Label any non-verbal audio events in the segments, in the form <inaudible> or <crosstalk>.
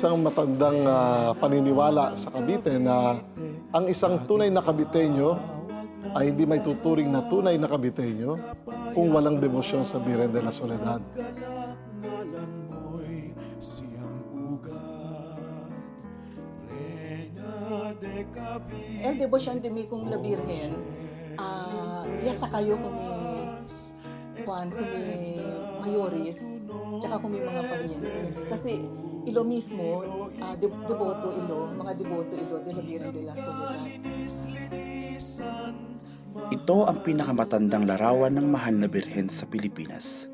isang matandang ah, paniniwala sa Cavite na ang isang tunay na Caviteño ay hindi may tuturing na tunay na Caviteño kung walang debosyon sa Virgen de la Soledad. El Devotion de mi kung la Virgen, ah, yasa kayo kami, Juan, kami mayores, tsaka kami mga parientes. Kasi ilo mismo, ah, de- deboto ilo, mga deboto ilo de la Virgen de la Soledad. Ito ang pinakamatandang larawan ng mahal na birhen sa Pilipinas.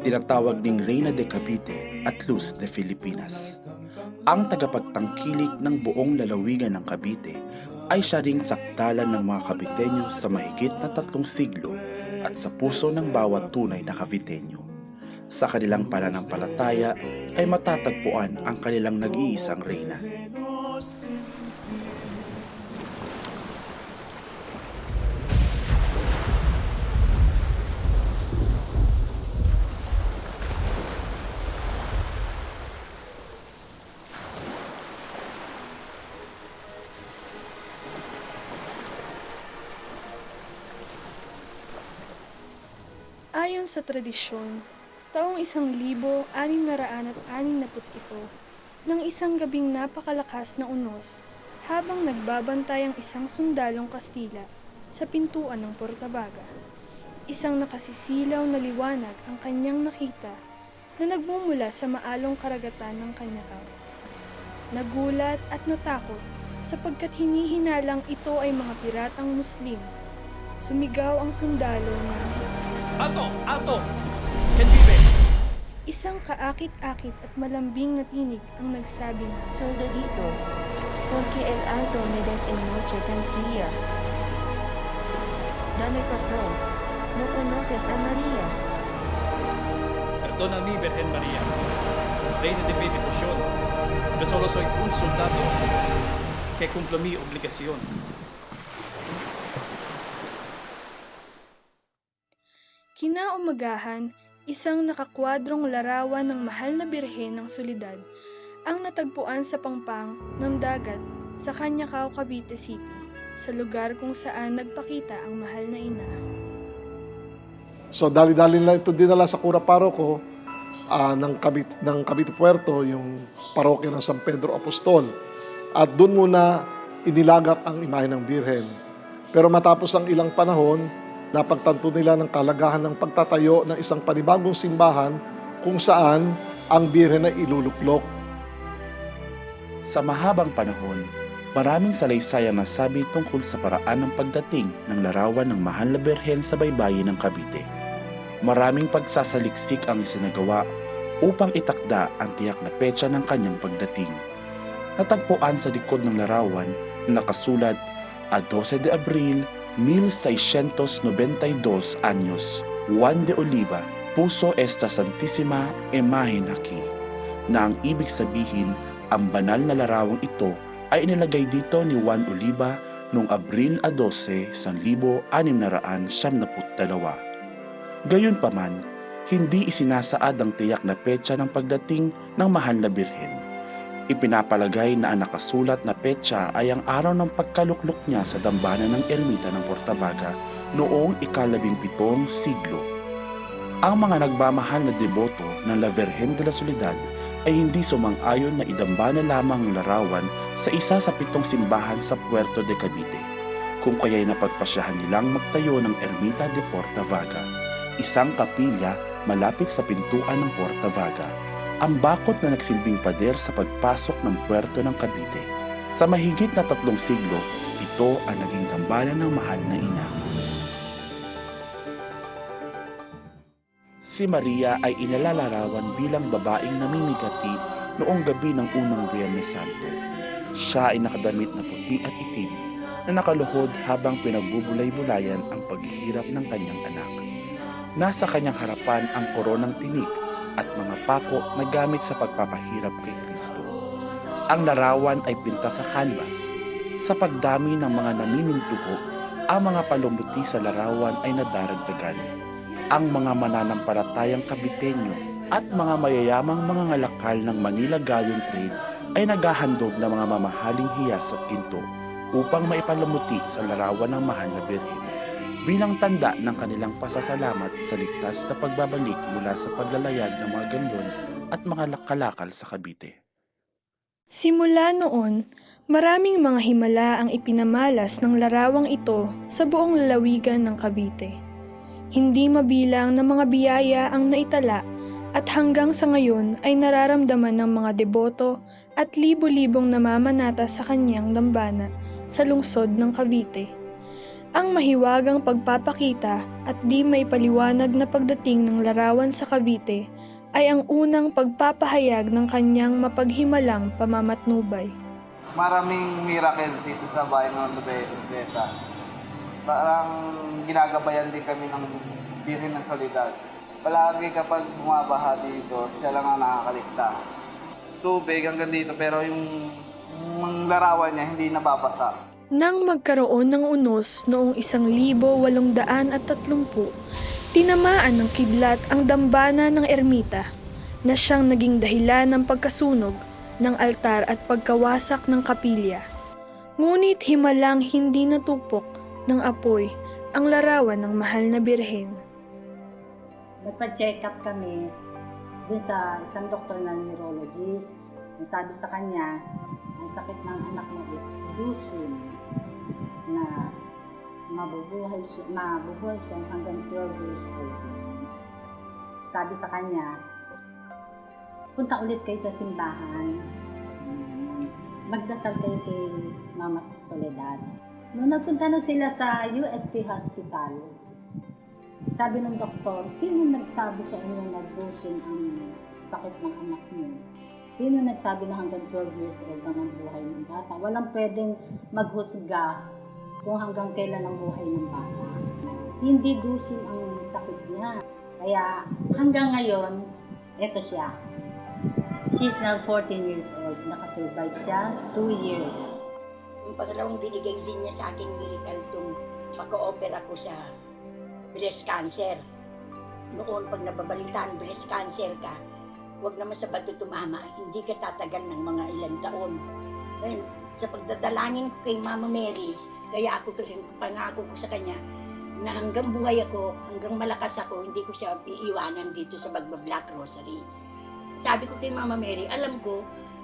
Tinatawag ding Reina de Cavite at Luz de Filipinas. Ang tagapagtangkilik ng buong lalawigan ng Cavite ay siya ring sakdalan ng mga Caviteño sa mahigit na tatlong siglo at sa puso ng bawat tunay na Caviteño. Sa kanilang pananampalataya ay matatagpuan ang kanilang nag-iisang reyna. Ayon sa tradisyon, taong isang libo anim na raan at anim na ito, ng isang gabing napakalakas na unos habang nagbabantay ang isang sundalong Kastila sa pintuan ng Portabaga. Isang nakasisilaw na liwanag ang kanyang nakita na nagmumula sa maalong karagatan ng Kanyakaw. Nagulat at natakot sapagkat hinihinalang ito ay mga piratang Muslim. Sumigaw ang sundalo na Alto! Alto! Ken vive! Isang kaakit-akit at malambing na tinig ang nagsabi na, Soldadito, porque el alto me des en noche tan fría. Dame razón, no conoces a María. Perdona mi, Virgen María, Reina de mi devoción. Yo solo soy un soldado que cumplo mi obligación. Kinaumagahan, isang nakakwadrong larawan ng mahal na birhen ng solidad ang natagpuan sa pangpang ng dagat sa Kanyakaw, Cavite City, sa lugar kung saan nagpakita ang mahal na ina. So dali-dali lang ito dinala sa Cura Paroko ah, ng, Cavite, ng Cavite Puerto, yung parokya ng San Pedro Apostol. At doon muna inilagak ang imahe ng Birhen. Pero matapos ang ilang panahon, napagtanto nila ng kalagahan ng pagtatayo ng isang panibagong simbahan kung saan ang Birhen ay iluluklok. Sa mahabang panahon, maraming salaysay ang nasabi tungkol sa paraan ng pagdating ng larawan ng mahal na berhen sa baybayin ng Cavite. Maraming pagsasaliksik ang isinagawa upang itakda ang tiyak na petsa ng kanyang pagdating. Natagpuan sa likod ng larawan na nakasulat a 12 de Abril 1692 anyos, Juan de Oliva, Puso esta Santissima Imagen aquí, na ang ibig sabihin ang banal na larawang ito ay inilagay dito ni Juan Oliva noong Abril 12, 1672. Gayunpaman, hindi isinasaad ang tiyak na petsa ng pagdating ng mahal na birhen. Ipinapalagay na ang nakasulat na petsa ay ang araw ng pagkaluklok niya sa dambana ng ermita ng Portabaga noong ikalabing pitong siglo. Ang mga nagmamahal na deboto ng La Virgen de la Soledad ay hindi sumang-ayon na idambana lamang ang larawan sa isa sa pitong simbahan sa Puerto de Cavite, kung kaya'y napagpasyahan nilang magtayo ng Ermita de Portavaga, isang kapilya malapit sa pintuan ng Portavaga, ang bakot na nagsilbing pader sa pagpasok ng Puerto ng Cavite. Sa mahigit na tatlong siglo, ito ang naging dambana ng mahal na ina. Si Maria ay inalalarawan bilang babaeng namimigati noong gabi ng unang Biyernes Santo. Siya ay nakadamit na puti at itim na nakaluhod habang pinagbubulay-bulayan ang paghihirap ng kanyang anak. Nasa kanyang harapan ang koronang tinik at mga pako na gamit sa pagpapahirap kay Kristo. Ang larawan ay pinta sa canvas. Sa pagdami ng mga namimintuho, ang mga palumuti sa larawan ay nadaragdagan ang mga mananampalatayang kabitenyo at mga mayayamang mga ngalakal ng Manila Galleon Trade ay naghahandog ng mga mamahaling hiyas at ginto upang maipalamuti sa larawan ng mahal na Birhen bilang tanda ng kanilang pasasalamat sa ligtas na pagbabalik mula sa paglalayag ng mga galyon at mga kalakal sa Cavite. Simula noon, maraming mga himala ang ipinamalas ng larawang ito sa buong lalawigan ng Cavite. Hindi mabilang na mga biyaya ang naitala at hanggang sa ngayon ay nararamdaman ng mga deboto at libo-libong namamanata sa kanyang dambana sa lungsod ng Cavite. Ang mahiwagang pagpapakita at di may paliwanag na pagdating ng larawan sa Cavite ay ang unang pagpapahayag ng kanyang mapaghimalang pamamatnubay. maraming miracle dito sa bahay ng Lubeta. Parang ginagabayan din kami ng Birhen ng Solidad. Palagi kapag bumabaha dito, siya lang ang nakakaligtas. Tubig hanggang dito pero yung, yung larawan niya hindi nababasa. Nang magkaroon ng unos noong 1830, tinamaan ng kidlat ang dambana ng ermita na siyang naging dahilan ng pagkasunog ng altar at pagkawasak ng kapilya. Ngunit himalang hindi natupok ng apoy ang larawan ng mahal na birhen. Nagpa-check up kami dun sa isang doktor na neurologist. Sabi sa kanya, ang sakit ng anak mo is Duchenne na mabubuhay siya, mabubuhay siya hanggang 12 years old. Sabi sa kanya, punta ulit kayo sa simbahan. Magdasal kayo kay Mama Soledad. Nung nagpunta na sila sa UST Hospital, sabi ng doktor, sino nagsabi sa inyo na dosin ang sakit ng anak niyo? Sino nagsabi na hanggang 12 years old ang buhay ng bata? Walang pwedeng maghusga kung hanggang kailan ang buhay ng bata. Hindi dosin ang sakit niya. Kaya hanggang ngayon, eto siya. She's now 14 years old. Nakasurvive siya 2 years. Yung pangalawang binigay din niya sa aking miracle itong pagka-opera ko sa breast cancer. Noon, pag nababalitaan, breast cancer ka, huwag naman sa bato tumama, hindi ka tatagal ng mga ilang taon. Ngayon, sa pagdadalangin ko kay Mama Mary, kaya ako kasi pangako ko sa kanya na hanggang buhay ako, hanggang malakas ako, hindi ko siya iiwanan dito sa Bagba-Black Rosary. Sabi ko kay Mama Mary, alam ko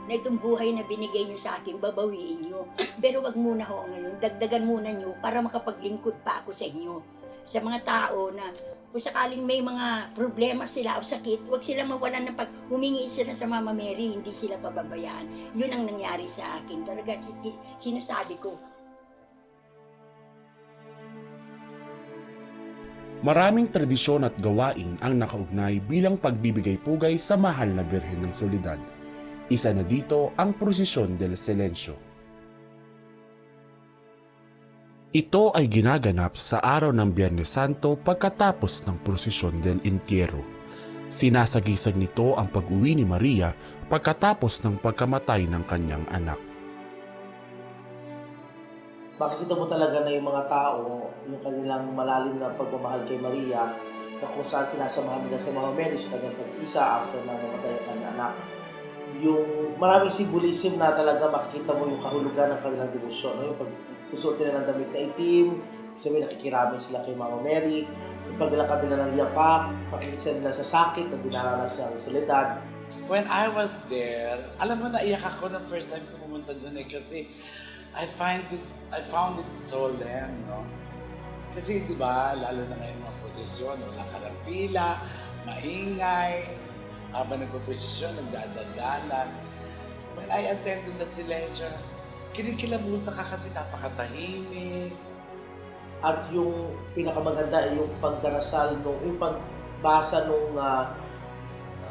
na itong buhay na binigay niyo sa akin, babawiin niyo. <clears throat> Pero wag muna ho ngayon, dagdagan muna niyo para makapaglingkod pa ako sa inyo. Sa mga tao na kung sakaling may mga problema sila o sakit, wag sila mawalan ng pag humingi sila sa Mama Mary, hindi sila pababayaan. Yun ang nangyari sa akin. Talaga si- sinasabi ko, Maraming tradisyon at gawain ang nakaugnay bilang pagbibigay pugay sa mahal na Birhen ng Solidad. Isa na dito ang Prosesyon del Silencio. Ito ay ginaganap sa araw ng Biyernes Santo pagkatapos ng Prosesyon del Entierro. Sinasagisag nito ang pag-uwi ni Maria pagkatapos ng pagkamatay ng kanyang anak. Makikita mo talaga na yung mga tao, yung kanilang malalim na pagmamahal kay Maria, na kung saan sinasamahan nila sa mga Mary sa kanyang pag-isa after na mamatay ang kanyang anak. Yung maraming symbolism na talaga makikita mo yung kahulugan ng kanilang devotion. No? Yung pagsusuot nila ng damit na itim, sabi nakikirami sila kay Mama Mary, yung paglakad nila ng yapak, makikita nila sa sakit na dinaranas ng soledad, When I was there, alam mo, naiyak ako ng first time pumunta doon eh kasi I find it, I found it solemn, no? Kasi di ba, lalo na ngayon mga posisyon, walang karampila, maingay, habang nagpo-posisyon, nagdadalalan. When I attended the silencio, kinikilabutan ka kasi napakatahimik. at yung pinakamaganda ay yung pagdarasal nung yung pagbasa nung ah,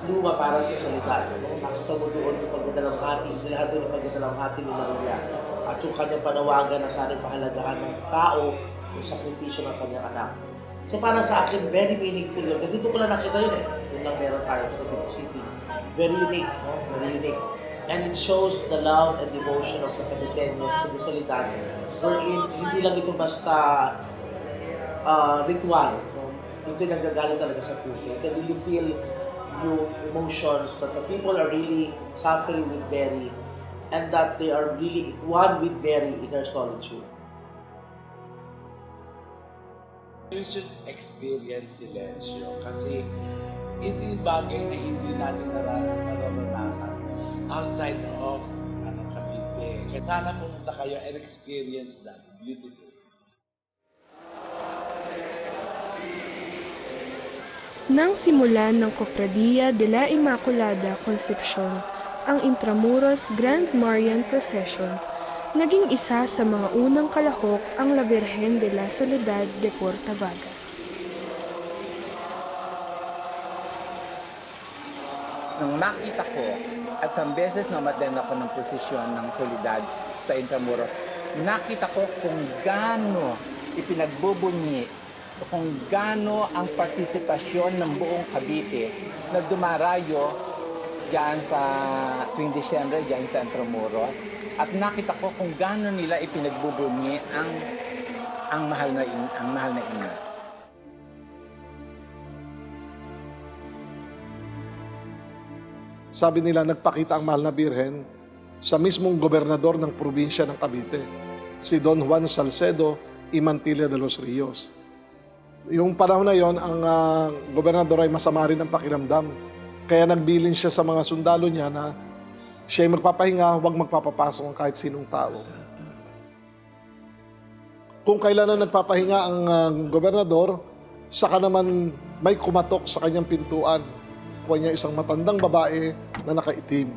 luma para sa salita. No? Nakita mo doon yung pagdadalamhati, lahat doon yung pagdadalamhati ni Maria. At yung kanyang panawagan na sana pahalagahan ng tao yung sakripisyo ng kanyang anak. So para sa akin, very meaningful yun. Kasi doon ko lang nakita yun eh. Yun lang meron tayo sa Cavite City. Very unique, no? Very unique. And it shows the love and devotion of the Caviteños to the Solidan wherein hindi lang ito basta ah, ritual. No? Ito nagagaling talaga sa puso. You can really feel yung emotions that the people are really suffering with Mary and that they are really one with Mary in her solitude. You should experience silencio kasi ito yung bagay na hindi natin nara- nararanasan outside of ano, Cavite. Kaya sana pumunta kayo and experience that. Beautiful. Nang simulan ng Cofradia de la Immaculada Concepcion ang Intramuros Grand Marian Procession, naging isa sa mga unang kalahok ang La Virgen de la Soledad de Portavaga. Nung makita ko at isang beses na umattend ako ng posisyon ng solidad sa Intramuros, nakita ko kung gaano ipinagbubunyi kung gaano ang partisipasyon ng buong Cavite na dumarayo diyan sa tuwing Disyembre diyan sa Intramuros at nakita ko kung gaano nila ipinagbubunyi ang ang mahal na in, ang mahal na ina. Sabi nila, nagpakita ang mahal na birhen sa mismong gobernador ng probinsya ng Cavite, si Don Juan Salcedo Imantilla de los Rios. Yung panahon na yon, ang ah, gobernador ay masama rin ang pakiramdam. Kaya nagbilin siya sa mga sundalo niya na siya ay magpapahinga, huwag magpapapasok ang kahit sinong tao. Kung kailan na nagpapahinga ang ah, gobernador, saka naman may kumatok sa kanyang pintuan. Kuha niya isang matandang babae na nakaitim.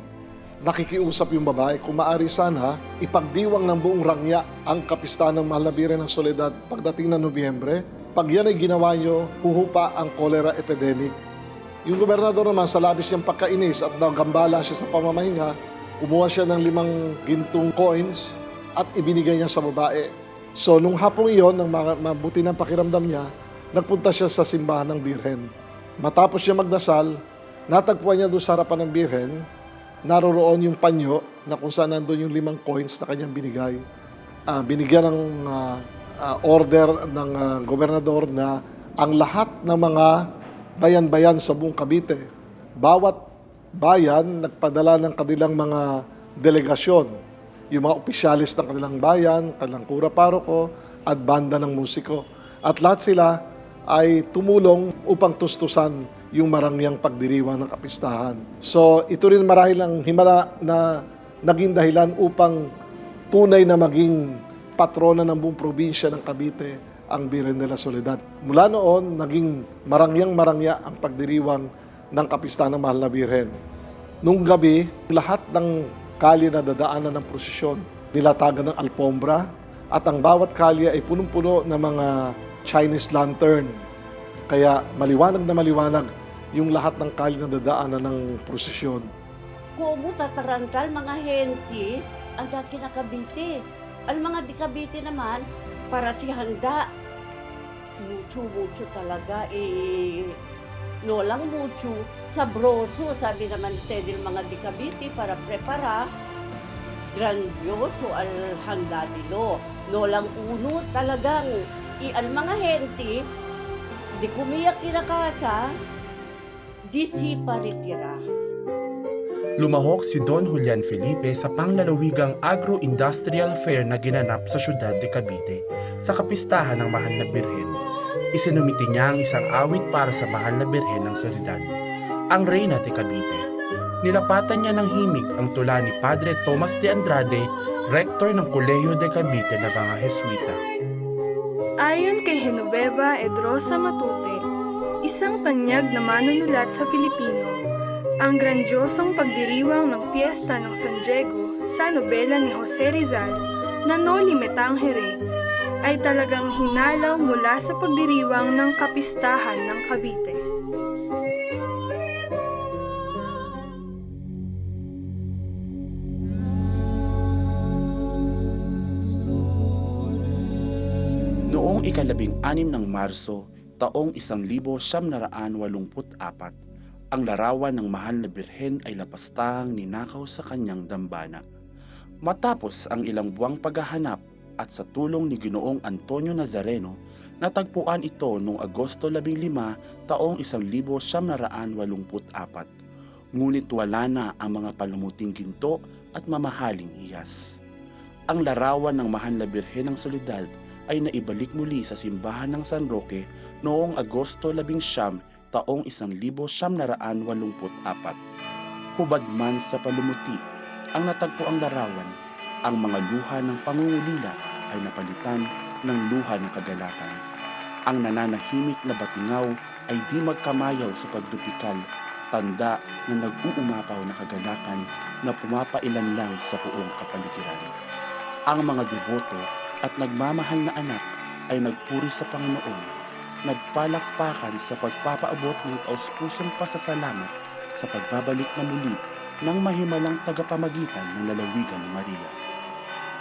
Nakikiusap yung babae, kung maaari sana, ipagdiwang ng buong rangya ang kapistahan ng Birhen ng Soledad pagdating ng Nobyembre. Pag yan ay ginawa nyo, huhupa ang cholera epidemic. Yung gobernador naman sa labis niyang pagkainis at nagambala siya sa pamamahinga, kumuha siya ng limang gintong coins at ibinigay niya sa babae. So, nung hapong iyon, nang ma- mabuti ng pakiramdam niya, nagpunta siya sa simbahan ng Birhen. Matapos siya magdasal, natagpuan niya doon sa harapan ng Birhen, naroroon yung panyo na kung saan nandun yung limang coins na kanyang binigay. Ah, binigyan ng ah, ah, order ng ah, gobernador na ang lahat ng mga bayan-bayan sa buong Cavite, bawat bayan nagpadala ng kanilang mga delegasyon, yung mga opisyalis ng kanilang bayan, kanilang kura paroko, at banda ng musiko. At lahat sila ay tumulong upang tustusan yung marangyang pagdiriwang ng kapistahan. So ito rin marahil ang himala na naging dahilan upang tunay na maging patrona ng buong probinsya ng Cavite ang Birhen de la Soledad. Mula noon, naging marangyang-marangya ang pagdiriwang ng kapistahan ng Mahal na Birhen. Nung gabi, lahat ng kalye na dadaanan ng prosesyon, nilatagan ng alpombra, at ang bawat kalye ay punong-puno ng mga Chinese lantern. Kaya maliwanag na maliwanag yung lahat ng kalye na dadaanan ng prosesyon. Kumu tatarantal mga henti ang daki na. Ang mga di Cavite naman, para si handa. Mucho-mucho talaga. Eh, no lang mucho. Sabroso, sabi naman steady mga di Cavite para prepara. Grandioso al handa dilo. No lang uno talagang i al mga henti di kumiyak kinakasa di si paritira. Lumahok si Don Julian Felipe sa panglalawigang agro-industrial fair na ginanap sa siyudad de Cavite sa kapistahan ng Mahal na Birhen. Isinumiti niya ang isang awit para sa Mahal na Birhen ng Soledad, ang Reyna de Cavite. Nilapatan niya ng himig ang tula ni Padre Tomas de Andrade, rektor ng Kolehiyo de Cavite na mga Heswita. Ayon kay Genoveva Edrosa Matute, isang tanyag na manunulat sa Filipino, ang grandiosong pagdiriwang ng fiesta ng San Diego sa nobela ni Jose Rizal na Noli Me Tangere ay talagang hinalaw mula sa pagdiriwang ng kapistahan ng Cavite. Noong ikalabing anim ng Marso, taong isang libo siyam na raan walumput apat, ang larawan ng mahal na birhen ay lapastahang ninakaw sa kanyang dambana. Matapos ang ilang buwang paghahanap, at sa tulong ni Ginoong Antonio Nazareno, natagpuan ito noong Agosto 15 taong 1984. Ngunit wala na ang mga palumuting ginto at mamahaling iyas. Ang larawan ng mahal na Birhen ng Solidad ay naibalik muli sa simbahan ng San Roque noong Agosto 11 taong 1984. Hubad man sa palumuti, ang natagpo ang larawan, ang mga luha ng pangungulila ay napalitan ng luha ng kagalakan. Ang nananahimik na batingaw ay di magkamayaw sa pagdupikal, tanda na nag-uumapaw na kagalakan na pumapailan lang sa buong kapaligiran. Ang mga deboto at nagmamahal na anak ay nagpuri sa Panginoon, nagpalakpakan sa pagpapaabot ng taus-pusong pasasalamat sa pagbabalik na muli ng mahimalang tagapamagitan ng lalawigan ni Maria.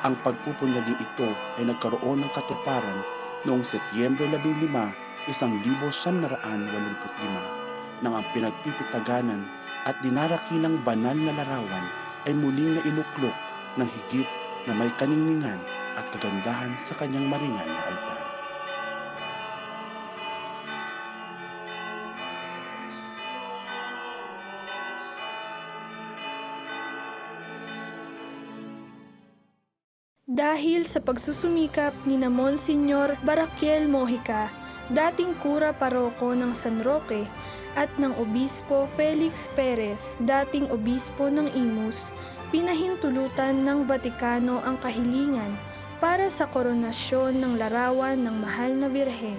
Ang pagpupunyagi ito ay nagkaroon ng katuparan noong Setyembre 15, 1985 nang ang pinagpipitaganan at dinarakilang banal na larawan ay muling nainuklok ng higit na may kaningningan at kagandahan sa kanyang maringal na altar. Dahil sa pagsusumikap ni na Monsignor Barakiel Mojica, dating kura paroko ng San Roque, at ng Obispo Felix Perez, dating obispo ng Imus, pinahintulutan ng Vatikano ang kahilingan para sa koronasyon ng larawan ng mahal na Birhen.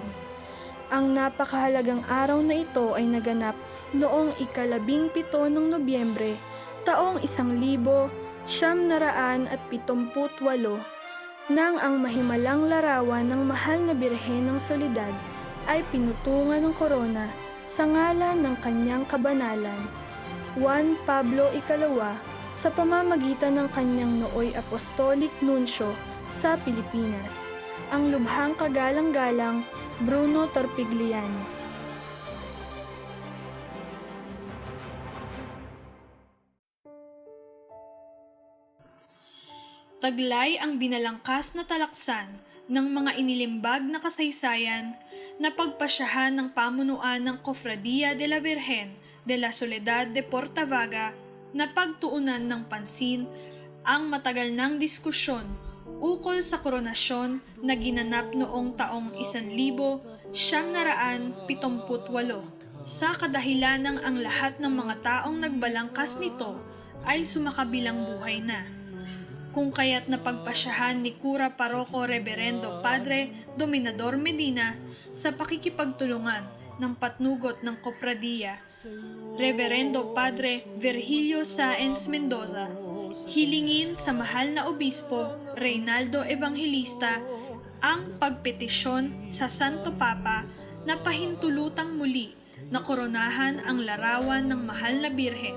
Ang napakahalagang araw na ito ay naganap noong ikalabing pito ng Nobyembre, taong isang libo, siyam naraan at pitumput walo, nang ang mahimalang larawan ng mahal na Birhen ng Solidad ay pinutungan ng korona sa ngalan ng kanyang kabanalan, Juan Pablo Ikalawa, sa pamamagitan ng kanyang nooy apostolic nuncio sa Pilipinas, ang lubhang kagalang-galang Bruno Torpigliani. Taglay ang binalangkas na talaksan ng mga inilimbag na kasaysayan na pagpasyahan ng pamunuan ng Cofradia de la Virgen de la Soledad de Portavaga na pagtuunan ng pansin ang matagal ng diskusyon ukol sa koronasyon na ginanap noong taong 1978 sa kadahilan ng ang lahat ng mga taong nagbalangkas nito ay sumakabilang buhay na kung kaya't napagpasyahan ni Kura Paroko Reverendo Padre Dominador Medina sa pakikipagtulungan ng patnugot ng Kopradiya, Reverendo Padre Virgilio Saenz Mendoza, hilingin sa mahal na obispo Reynaldo Evangelista ang pagpetisyon sa Santo Papa na pahintulutang muli na koronahan ang larawan ng mahal na Birhen.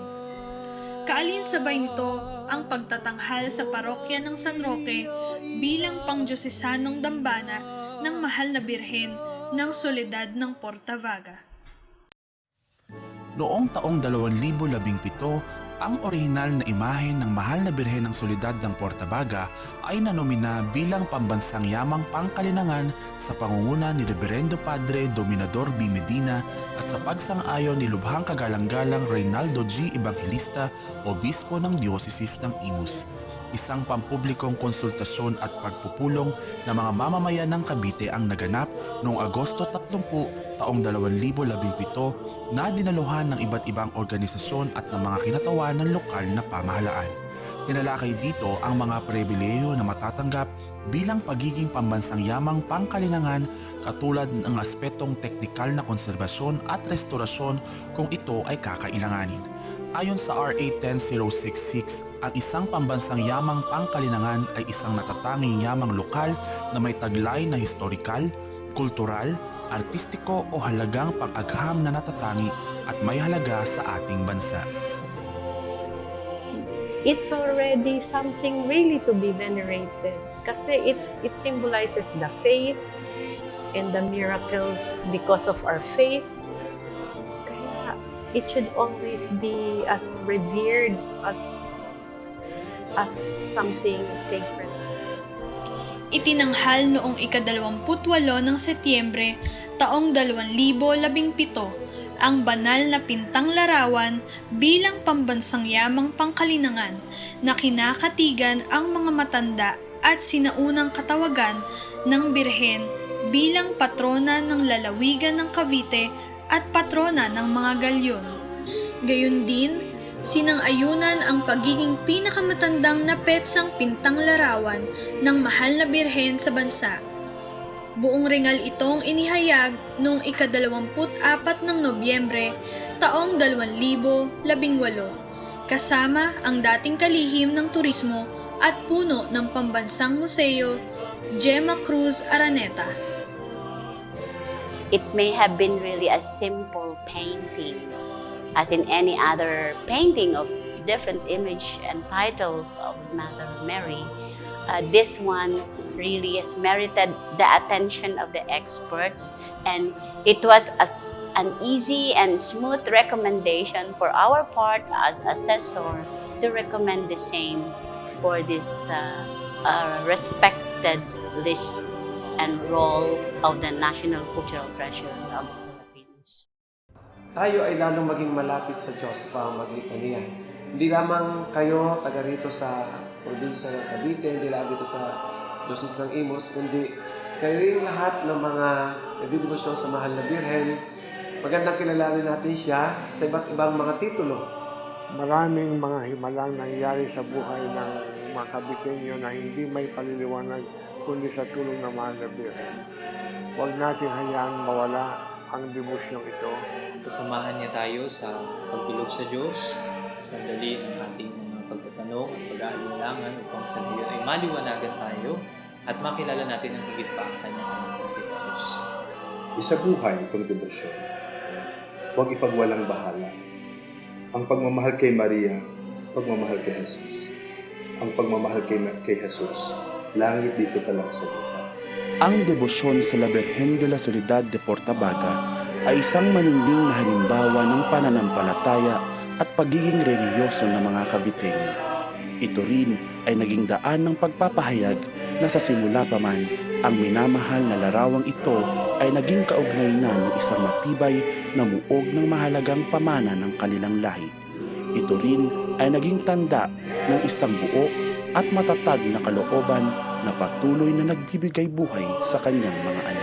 Kaalinsabay nito ang pagtatanghal sa parokya ng San Roque bilang pangdiyosesanong dambana ng mahal na birhen ng Soledad ng Portavaga. Noong taong 2017, ang orihinal na imahe ng mahal na birhen ng Solidad ng Portabaga ay nanomina bilang pambansang yamang pangkalinangan sa pangunguna ni Reverendo Padre Dominador B. Medina at sa pagsang-ayon ni Lubhang Kagalang-galang Reynaldo G. Evangelista, Obispo ng Dioceses ng Imus. Isang pampublikong konsultasyon at pagpupulong ng mga mamamayan ng Cavite ang naganap noong Agosto 30 taong 2017 na dinaluhan ng iba't ibang organisasyon at ng mga kinatawan ng lokal na pamahalaan. Tinalakay dito ang mga pribileyo na matatanggap bilang pagiging pambansang yamang pangkalinangan katulad ng aspetong teknikal na konserbasyon at restorasyon kung ito ay kakailanganin. Ayon sa RA 10066, ang isang pambansang yamang pangkalinangan ay isang natatanging yamang lokal na may taglay na historikal, kultural, artistiko o halagang pang-agham na natatangi at may halaga sa ating bansa. It's already something really to be venerated. Kasi it it symbolizes the faith and the miracles because of our faith. Kaya it should always be uh, revered as as something sacred. Itinanghal noong ikadalawamputwalo ng Setyembre taong 2017 ang banal na pintang larawan bilang pambansang yamang pangkalinangan na kinakatigan ang mga matanda at sinaunang katawagan ng Birhen bilang patrona ng lalawigan ng Cavite at patrona ng mga galyon. Gayon din, sinang-ayunan ang pagiging pinakamatandang na petsang pintang larawan ng mahal na birhen sa bansa. Buong ringal itong inihayag noong ikadalawamput-apat ng Nobyembre taong 2018 kasama ang dating kalihim ng turismo at puno ng pambansang museo, Gemma Cruz Araneta. it may have been really a simple painting, as in any other painting of different image and titles of Mother Mary. Uh, this one really has merited the attention of the experts, and it was as an easy and smooth recommendation for our part as assessor to recommend the same for this uh, uh, respected list and role of the national cultural treasure of the Philippines. tayo ay lalong maging malapit sa Diyos sa pamamagitan niya. Hindi lamang kayo taga rito sa probinsya ng Cavite, hindi lang dito sa Diocese ng Imos, kundi kayo rin lahat ng mga nagdidibusyon sa Mahal na Birhen. Magandang kilalanin natin siya sa iba't ibang mga titulo. Maraming mga himalang nangyayari sa buhay ng mga Kabitenyo na hindi may paliliwanag kundi sa tulong ng mahal na Birhen. Huwag natin hayaan mawala ang devosyong ito. Kasamahan niya tayo sa pagbilog sa Diyos, sa sandali ng ating mga pagtatanong at pag-aalinlangan upang sa ay maliwanagan tayo at makilala natin ang higit pa ang kanyang anak na si Jesus. Isabuhay itong debosyon. Huwag ipagwalang bahala. Ang pagmamahal kay Maria, pagmamahal kay Jesus. Ang pagmamahal kay, kay Jesus, langit dito pa lang sa lupa. Ang debosyon sa La Virgen de la Soledad de Portabaga ay isang maninding na halimbawa ng pananampalataya at pagiging reliyoso ng mga Kabitenyo. Ito rin ay naging daan ng pagpapahayag na sa simula pa man, ang minamahal na larawang ito ay naging kaugnay na ng isang matibay na muog ng mahalagang pamana ng kanilang lahi. Ito rin ay naging tanda ng isang buo at matatag na kalooban na patuloy na nagbibigay buhay sa kanyang mga anak.